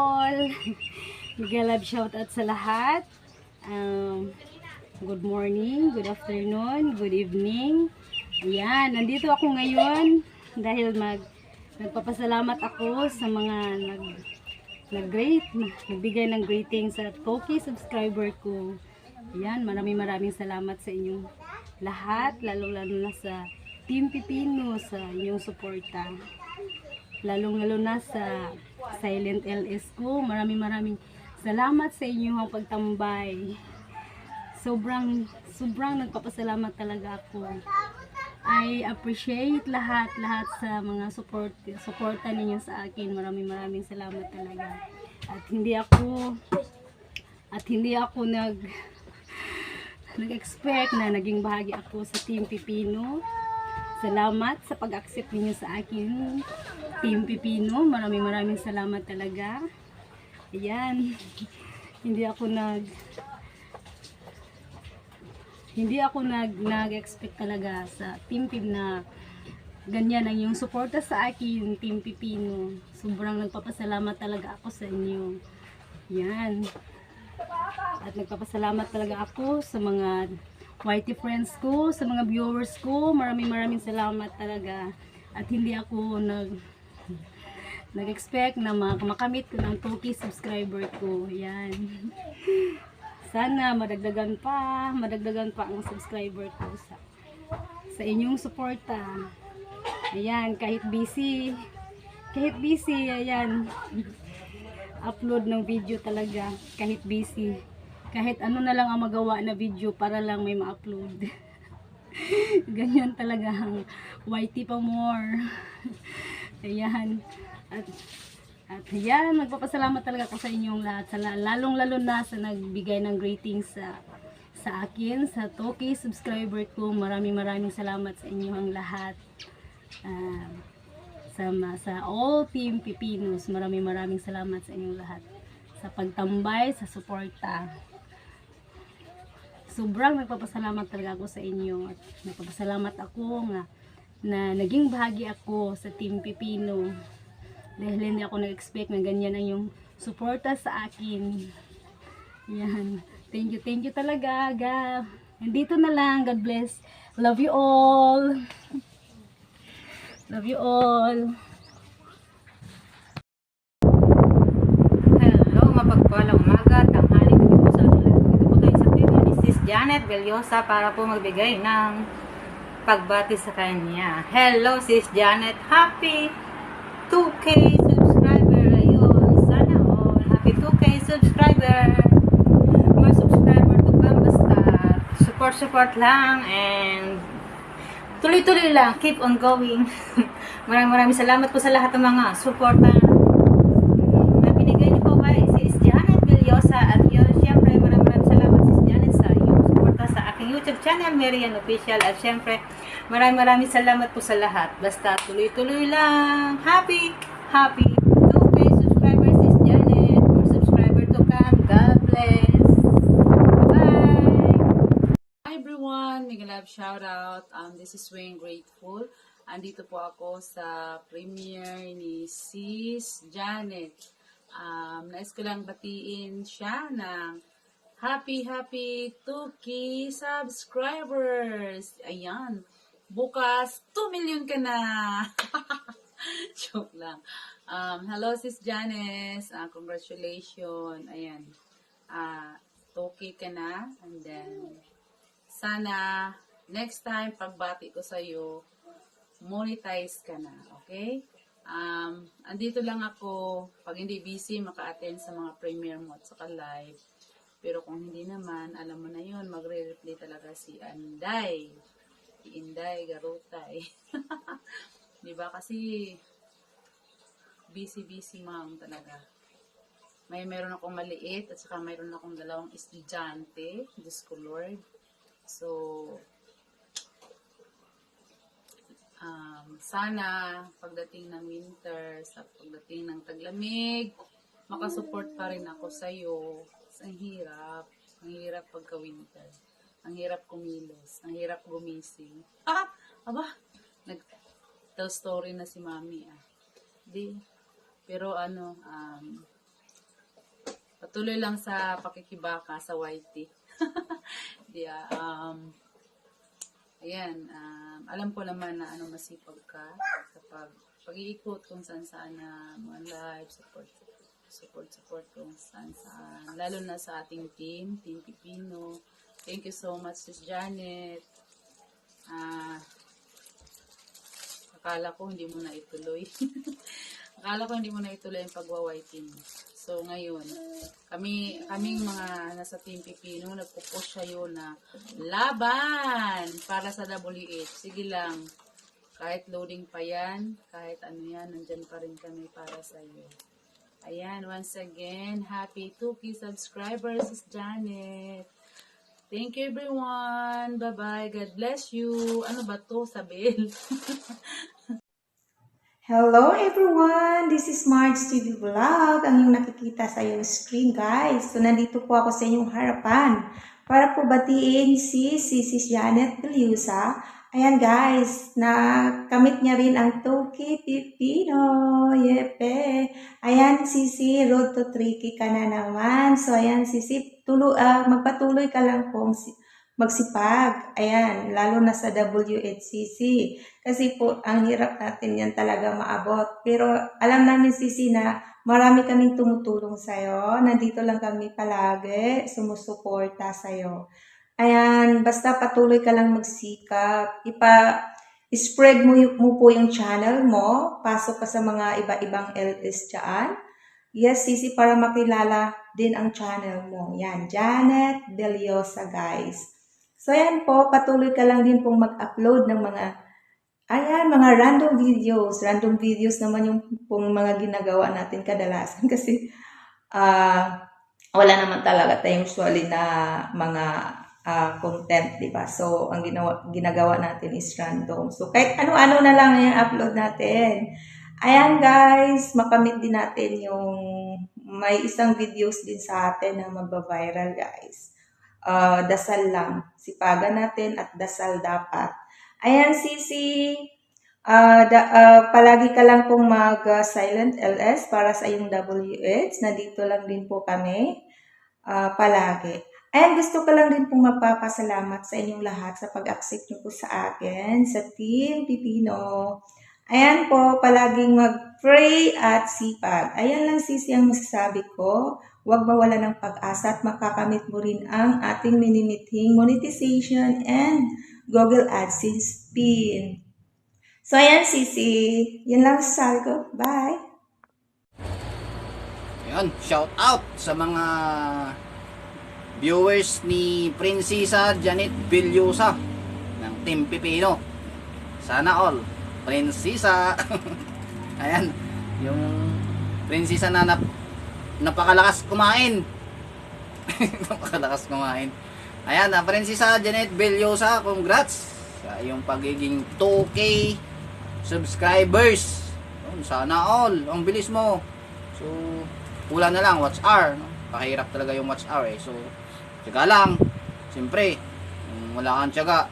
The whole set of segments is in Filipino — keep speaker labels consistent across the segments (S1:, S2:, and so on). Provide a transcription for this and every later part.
S1: Mega love shout out sa lahat. Um, good morning, good afternoon, good evening. Ayan, nandito ako ngayon dahil mag nagpapasalamat ako sa mga nag nag-great, nagbigay ng greeting sa Toki subscriber ko. Ayan, maraming maraming salamat sa inyong lahat, lalo-lalo na sa Team Pipino sa inyong suporta lalong-lalo na sa Silent LS ko. Maraming maraming salamat sa inyong pagtambay. Sobrang, sobrang nagpapasalamat talaga ako. I appreciate lahat, lahat sa mga support, suporta ninyo sa akin. Maraming maraming salamat talaga. At hindi ako, at hindi ako nag, nag-expect na naging bahagi ako sa Team Pipino. Salamat sa pag-accept ninyo sa akin, Team Pipino. Maraming maraming salamat talaga. Ayan. Hindi ako nag hindi ako nag nag-expect talaga sa Team Pip na ganyan ang yung suporta sa akin, Team Pipino. Sobrang nagpapasalamat talaga ako sa inyo. Yan. At nagpapasalamat talaga ako sa mga YT friends ko, sa mga viewers ko. Maraming maraming salamat talaga. At hindi ako nag nag-expect na mak- makamit ko ng 2K subscriber ko. Yan. Sana madagdagan pa, madagdagan pa ang subscriber ko sa sa inyong suporta. Ayan, kahit busy, kahit busy, ayan, upload ng video talaga, kahit busy. Kahit ano na lang ang magawa na video para lang may ma-upload. Ganyan talaga ang YT pa more. Ayan. At, at ayan, magpapasalamat talaga ako sa inyong lahat. Sa, lalong lalo na sa nagbigay ng greetings sa sa akin, sa Toki subscriber ko. Maraming maraming salamat sa inyong lahat. Ah, sa, sa all team Pipinos, maraming maraming salamat sa inyong lahat. Sa pagtambay, sa suporta. Sobrang nagpapasalamat talaga ako sa inyo. At nagpapasalamat ako nga na naging bahagi ako sa Team Pipino. Dahil hindi ako nag-expect na ganyan ang yung suporta sa akin. Yan. Thank you, thank you talaga. Ga. Nandito na lang. God bless. Love you all. Love you all.
S2: Hello, mapagpalang umaga, tanghali po sa lahat. Dito po tayo sa TV ni Sis Janet Belyosa para po magbigay ng pagbati sa kanya. Hello, Sis Janet. Happy 2K subscriber. Ayun, sana all. Happy 2K subscriber. More subscriber to come. Basta support, support lang and tuloy-tuloy lang. Keep on going. maraming maraming salamat po sa lahat ng mga suporta na binigay niyo po kay Sis Janet Villosa at yun, syempre maraming maraming salamat Sis Janet sa iyong suporta sa aking YouTube channel, Marian Official at syempre maraming maraming salamat po sa lahat. Basta tuloy-tuloy lang. Happy, happy 2K subscribers Janet. More subscriber to come. God bless. Bye!
S3: Hi everyone, mega shout out. Um, this is Wayne Grateful. Andito po ako sa premiere ni Sis Janet. Um, nais ko lang batiin siya ng happy happy 2K subscribers. Ayan. Bukas 2 million ka na. Joke lang. Um, hello Sis Janice. Uh, congratulations. Ayan. Uh, 2K ka na. And then sana next time pagbati ko sa iyo monetize ka na, okay? Um, andito lang ako pag hindi busy maka-attend sa mga premiere mo at saka live. Pero kung hindi naman, alam mo na yun, magre-replay talaga si Anday. Si Inday Garutay. Di ba? Kasi busy-busy ma'am talaga. May meron akong maliit at saka mayroon akong dalawang estudyante. Diyos ko Lord. So, um, sana pagdating ng winter, sa pagdating ng taglamig, makasupport pa rin ako sa Ang hirap. Ang hirap pagka-winter. Ang hirap kumilos. Ang hirap gumising. Ah! Aba! Nag tell story na si mami ah. Di, Pero ano, um, patuloy lang sa pakikibaka sa YT. yeah, um, ayan, um, alam ko naman na ano masipag ka sa pag pag-iikot kung saan saan na mga live, support, support kung saan saan. Lalo na sa ating team, Team Pipino. Thank you so much, Sis Janet. Ah, akala ko hindi mo na ituloy. akala ko hindi mo na ituloy yung pagwa-whiting. So, ngayon, kami, kaming mga nasa Team Pipino, nagpo-push siya na laban para sa WH. Sige lang, kahit loading pa yan, kahit ano yan, nandyan pa rin kami para sa iyo. Ayan, once again, happy 2K subscribers, is Janet. Thank you everyone. Bye-bye. God bless you. Ano ba to? Sabel.
S4: Hello everyone! This is Marge TV Vlog, ang yung nakikita sa iyong screen guys. So nandito po ako sa inyong harapan para po batiin si si Sis Janet Biliusa. Ayan guys, nakamit niya rin ang Toki Pipino. Yepe! Ayan Sisi, road to tricky ka na naman. So ayan Sisi, tulo, ah, magpatuloy ka lang si- magsipag. Ayan, lalo na sa WHCC. Kasi po, ang hirap natin yan talaga maabot. Pero alam namin, Sisi, na marami kaming tumutulong sa'yo. Nandito lang kami palagi, sumusuporta sa'yo. Ayan, basta patuloy ka lang magsikap. Ipa, spread mo, mo po yung channel mo. Pasok ka sa mga iba-ibang LS dyan. Yes, Sisi, para makilala din ang channel mo. Yan, Janet Deliosa, guys. So, yan po, patuloy ka lang din pong mag-upload ng mga Ayan, mga random videos. Random videos naman yung pong mga ginagawa natin kadalasan kasi ah wala naman talaga tayong usually na mga ah, content, di ba? So, ang ginawa, ginagawa natin is random. So, kahit ano-ano na lang yung upload natin. Ayan guys, makamit din natin yung may isang videos din sa atin na magba-viral guys. Ah, dasal lang. Sipagan natin at dasal dapat. Ayan, Sisi. Ah, da, ah, palagi ka lang pong mag-silent LS para sa iyong WH. Nandito lang din po kami. ah, palagi. Ayan, gusto ko lang din pong magpapasalamat sa inyong lahat sa pag-accept niyo po sa akin, sa Team Pipino. Ayan po, palaging mag-pray at sipag. Ayan lang sisi ang masasabi ko. Huwag mawala ng pag-asa at makakamit mo rin ang ating minimithing monetization and Google AdSense pin. So, ayan, Sisi. Yan lang sasabi ko. Bye!
S5: Ayun, shout out sa mga viewers ni Prinsesa Janet Villosa ng Team Pipino. Sana all. Prinsesa. Ayan, yung prinsesa na nap napakalakas kumain. napakalakas kumain. Ayan, na Prinsesa Janet Villosa, congrats sa iyong pagiging 2K subscribers. Yun, Sana all. Ang bilis mo. So, kulang na lang, watch hour. No? Pakahirap talaga yung watch hour eh. So, tsaga lang. Siyempre, wala kang tsaga,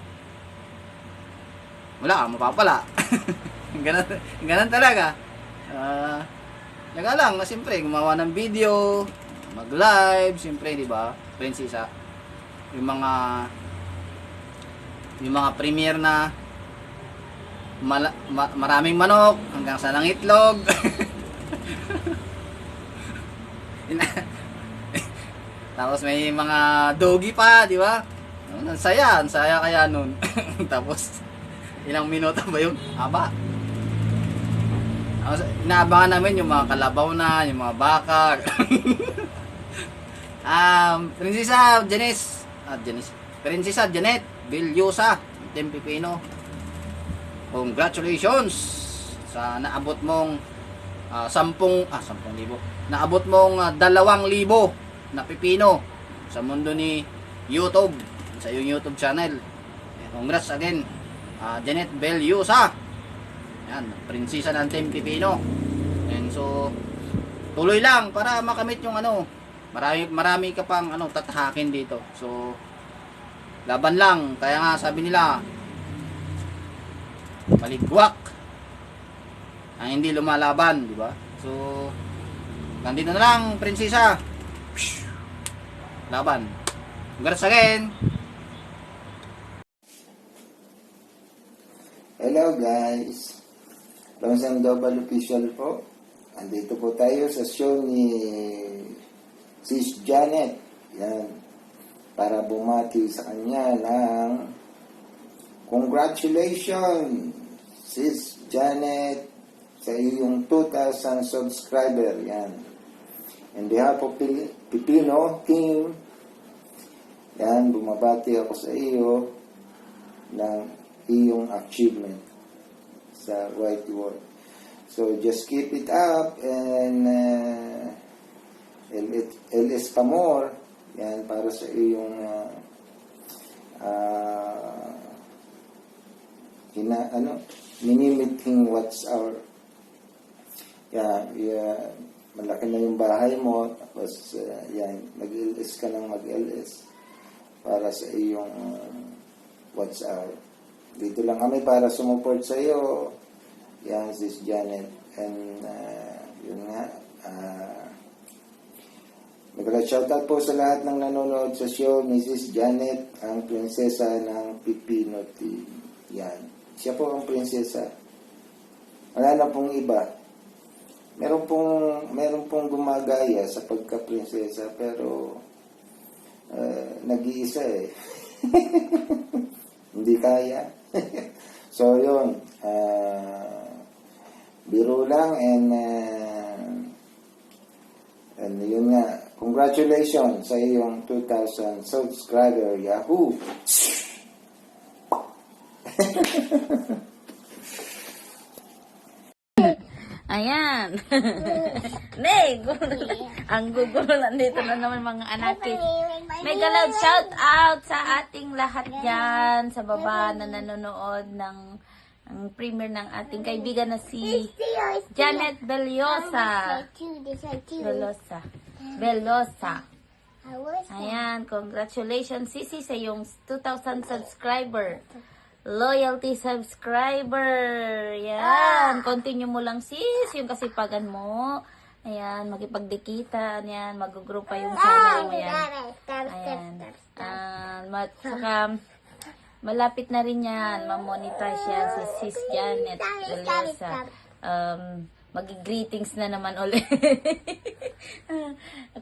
S5: wala kang mapapala. ganun, ganun talaga. Ah, tsaga lang, siyempre, gumawa ng video, mag-live, siyempre, di ba? Prinsesa. Yung mga yung mga premiere na mala, ma- maraming manok hanggang sa ng itlog. Ina- Tapos may mga doggy pa, di ba? Ang saya, ang saya kaya nun. Tapos, ilang minuto ba yung haba? Tapos, inaabangan namin yung mga kalabaw na, yung mga baka. um, Prinsesa Janice, ah, Janice, Prinsesa Janet Villosa, Team Pipino. Congratulations sa naabot mong ah, sampung, ah, sampung libo. Naabot mong ah, dalawang libo na pipino sa mundo ni YouTube, sa iyong YouTube channel. Eh, Congrats again, ah, Janet Bellusa. Yan, prinsesa ng Team Pipino. And so, tuloy lang para makamit yung ano, marami, marami ka pang ano, tatahakin dito. So, laban lang. Kaya nga sabi nila, maligwak ang hindi lumalaban, di ba? So, nandito na lang, prinsesa. Laban. Congrats again.
S6: Hello guys! Langsang Double Official po. Andito po tayo sa show ni Sis Janet. Yan. Para bumati sa kanya ng Congratulations! Sis Janet sa iyong 2,000 subscriber. Yan. In behalf of Pipino team, yan, bumabati ako sa iyo ng iyong achievement sa white world. So just keep it up and uh, LS, pa more yan para sa iyong uh, uh, hina, ano, minimiting what's our yeah, yeah, malaki na yung bahay mo tapos uh, yan, mag-LS ka ng mag-LS para sa iyong uh, what's our dito lang kami para sumuport sa iyo. Yan, sis Janet. And, uh, yun nga, uh, shoutout po sa lahat ng nanonood sa show, Mrs. Janet, ang prinsesa ng Pipino Team. Yan. Siya po ang prinsesa. Wala na pong iba. Meron pong, meron pong gumagaya sa pagka-prinsesa, pero uh, nag-iisa eh. Hindi kaya. so, yun. Uh, biro lang and uh, and yun nga. Congratulations sa iyong 2,000 subscriber. Yahoo!
S7: Ayan. Nay, ang gugulo nandito na naman mga anakit. Mega loud shout out sa ating lahat dyan sa baba na nanonood ng ang premiere ng ating kaibigan na si Janet Bellosa. Bellosa. Bellosa. Ayan, congratulations Sisi sa iyong 2,000 subscriber. Loyalty subscriber. Yan. Continue mo lang sis yung kasipagan mo. Ayan, makipagdikitan. Yan, mag-group pa yung channel mo yan. Ayan. Ah, ma- saka, malapit na rin yan. Mamonetize yan si Sis Janet Beliosa. Um, magi-greetings na naman ulit.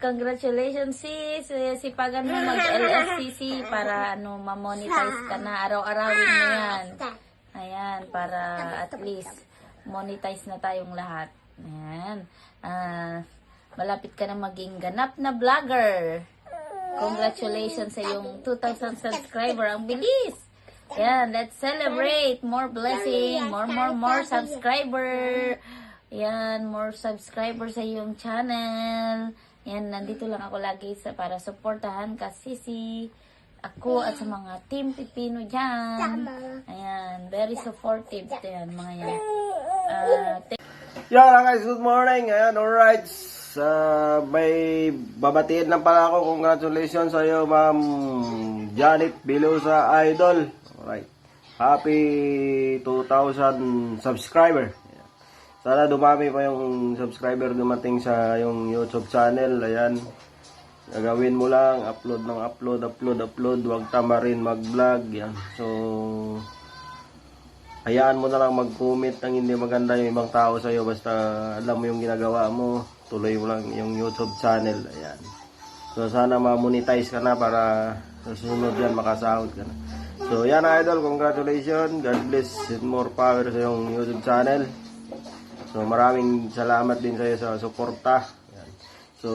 S7: Congratulations sis. Eh, Sipagan mo mag-LSCC para ano, ma-monetize ka na. Araw-arawin mo yan. Ayan, para at least monetize na tayong lahat. Ayan. Ah, malapit ka na maging ganap na vlogger. Congratulations sa iyong 2,000 subscriber. Ang bilis! Yan, let's celebrate. More blessing, more, more, more subscriber. Yan, more subscriber sa iyong channel. Yan, nandito lang ako lagi sa para supportahan ka, Sisi. Ako at sa mga team Pipino dyan. Ayan, very supportive. Yan, mga yan. Ah,
S8: Yan guys, good morning. Ayan, alright. Sa may babatiin lang pala ako. Congratulations sa iyo, Ma'am Janet Bilusa Idol. Alright. Happy 2,000 subscriber. Sana dumami pa yung subscriber dumating sa yung YouTube channel. Ayan. Gagawin mo lang, upload ng upload, upload, upload. Huwag tama rin mag-vlog. Yan. So, hayaan mo na lang mag-comment ng hindi maganda yung ibang tao sa'yo basta alam mo yung ginagawa mo tuloy mo lang yung YouTube channel ayan so sana ma-monetize ka na para sa susunod yan makasahod ka na so yan idol congratulations God bless and more power sa yung YouTube channel So maraming salamat din sa iyo sa suporta. So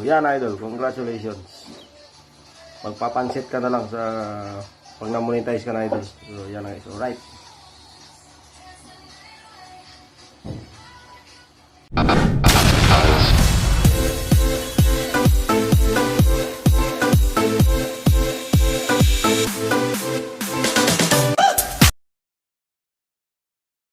S8: yan idol, congratulations. Magpapansit ka na lang sa pag na-monetize ka na idol. So yan guys, alright. right. Ah, ah.